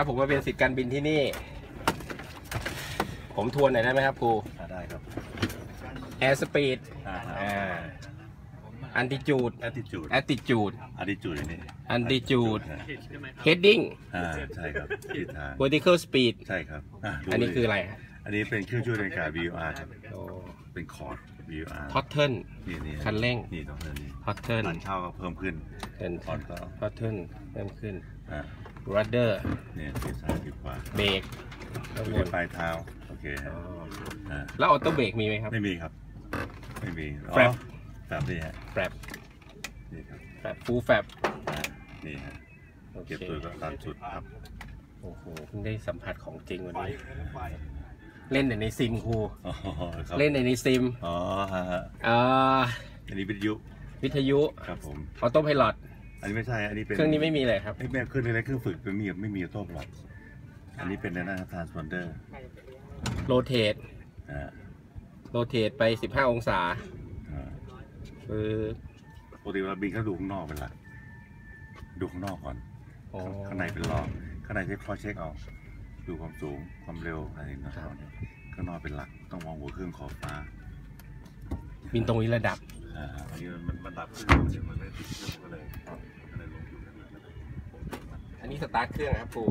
ถ้าผมมาเป็นสิทธิ์การบินที่นี่ ผมทวนหน่อยได้ไหมครับครูอ่าได้ครับ Air Speed อ่าฮะอ่า Altitude attitude Attitude attitude อันนี้ Altitude อ่า Heading อ่าใช่ครับทิศทาง Vertical Speed ใช่ครับะดูอันนี้เลยคืออะไรฮะอันนี้เป็นเครื่องช่วยในการ VUR ครับโอ้เป็นคอร์ด VUR Throttle นี่นี่คันเร่ง นี่ต้องเท่านี้ Throttle ตันเข้าก็เพิ่มขึ้น เป็นคอร์ดก็ Throttle เพิ่มขึ้น อ่า Rudder เนี่ยทิศซ้ายทิศขวาเบรกข้างบที่นปลายเท้า โอเคฮะอ๋ออ่าแล้วออโต้เบรกมีไหมครับ ไม่มีครับ ไม่มีอ๋อ Flap แบบนี้ฮะแฟบนี่ครับแฟบฟูลแฟบอ่านี่ฮะโอเคเก็บตัวก็ตามสุดครับ โอ้โหเพิ่งได้สัมผัสของจริงวันนี้ เล่นแต่ในซิมครู อ๋อครับเล่นแต่ในซิมอ๋อฮะฮะอ่าอันนี้วิทยุ วิทยุครับผมออโต้พายロอันนี้ไม่ใช่ อันนี้เป็นเครื่องนี้ไม่มีเลยครับไอ้แม่เครื่องนี้เครื่องฝึกเป็นมีไม่มีออโต้พลอตอันนี้เป็นในหน้าทรานสปอนเดอร์โรเตทอ่าโรเตทไป 15 องศาอ่าคือปกติเวลาบินเขาดูข้างนอกเป็นหลักดูข้างนอกก่อนอ๋อข้างในเป็นรองข้างในใช้คอเช็คเอา ดูความสูงความเร็วอะไรต่างๆเนี่ยข้างนอกเป็นหลักต้องมองหัวเครื่องขอบฟ้า บินตรงนี้ระดับอ่าอั นี้มันมันดับขึ้นมันไม่ติดเครื่องก็เลยก็เลยลงอยู่นั่นแหละอันนี้สตาร์ทเครื่องนะครับครู